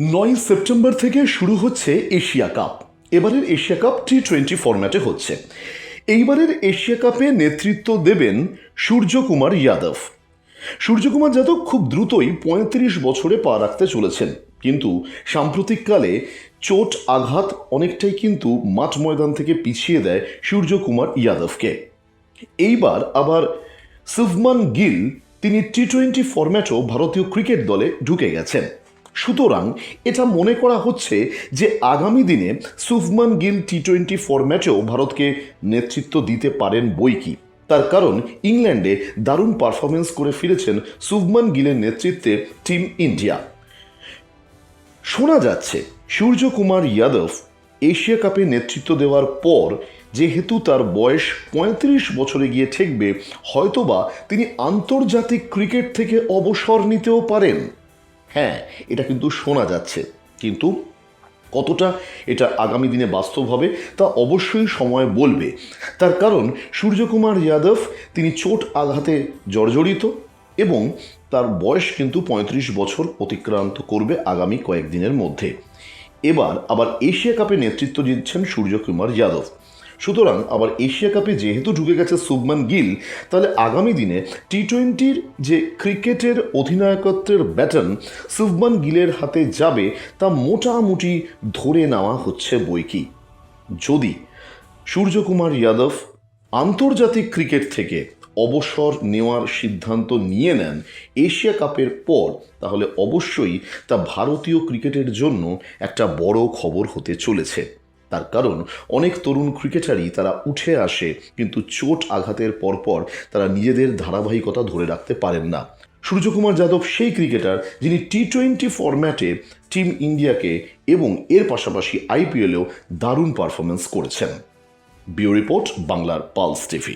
নয় সেপ্টেম্বর থেকে শুরু হচ্ছে এশিয়া কাপ। এবারের এশিয়া কাপ টি টোয়েন্টি ফরম্যাটে হচ্ছে। এইবারের এশিয়া কাপে নেতৃত্ব দেবেন সূর্যকুমার যাদব। সূর্যকুমার যাদব খুব দ্রুতই পঁয়ত্রিশ বছরে পা রাখতে চলেছেন। কিন্তু সাম্প্রতিককালে চোট, আঘাত অনেকটাই কিন্তু মাঠ ময়দান থেকে পিছিয়ে দেয় সূর্যকুমার যাদবকে। এইবার আবার শুভমান গিল, তিনি টি টোয়েন্টি ফরম্যাটও ভারতীয় ক্রিকেট দলে ঢুকে গেছেন। সুতরাং এটা মনে করা হচ্ছে যে আগামী দিনে শুভমান গিল টি টোয়েন্টি ফরম্যাটেও ভারতকে নেতৃত্ব দিতে পারেন বই কি। তার কারণ ইংল্যান্ডে দারুণ পারফরমেন্স করে ফিরেছেন শুভমান গিলের নেতৃত্বে টিম ইন্ডিয়া। শোনা যাচ্ছে, সূর্যকুমার যাদব এশিয়া কাপে নেতৃত্ব দেওয়ার পর যেহেতু তার বয়স পঁয়ত্রিশ বছরে গিয়ে ঠেকবে, হয়তোবা তিনি আন্তর্জাতিক ক্রিকেট থেকে অবসর নিতেও পারেন। হ্যাঁ এটা কিন্তু শোনা যাচ্ছে। কিন্তু কতটা এটা আগামী দিনে বাস্তব হবে, তা অবশ্যই সময় বলবে। তার কারণ সূর্যকুমার যাদব, তিনি চোট আঘাতে জর্জরিত এবং তার বয়স কিন্তু পঁয়ত্রিশ বছর অতিক্রান্ত করবে আগামী কয়েকদিনের মধ্যে। এবার আবার এশিয়া কাপে নেতৃত্ব দিচ্ছেন সূর্যকুমার যাদব। সুতরাং আবার এশিয়া কাপে যেহেতু ঢুকে গেছে শুভমান গিল, তাহলে আগামী দিনে টি টোয়েন্টির যে ক্রিকেটের অধিনায়কত্বের ব্যাটন শুভমান গিলের হাতে যাবে, তা মোটামুটি ধরে নেওয়া হচ্ছে বইকি যদি সূর্যকুমার যাদব আন্তর্জাতিক ক্রিকেট থেকে অবসর নেওয়ার সিদ্ধান্ত নিয়ে নেন এশিয়া কাপের পর, তাহলে অবশ্যই তা ভারতীয় ক্রিকেটের জন্য একটা বড় খবর হতে চলেছে। তার কারণ, অনেক তরুণ ক্রিকেটারই তারা উঠে আসে, কিন্তু চোট আঘাতের পরপর তারা নিজেদের ধারাবাহিকতা ধরে রাখতে পারেন না। সূর্যকুমার যাদব সেই ক্রিকেটার যিনি টি টোয়েন্টি ফরম্যাটে টিম ইন্ডিয়াকে এবং এর পাশাপাশি আইপিএলেও দারুণ পারফরমেন্স করেছেন। বিও রিপোর্ট, বাংলার পালস টিভি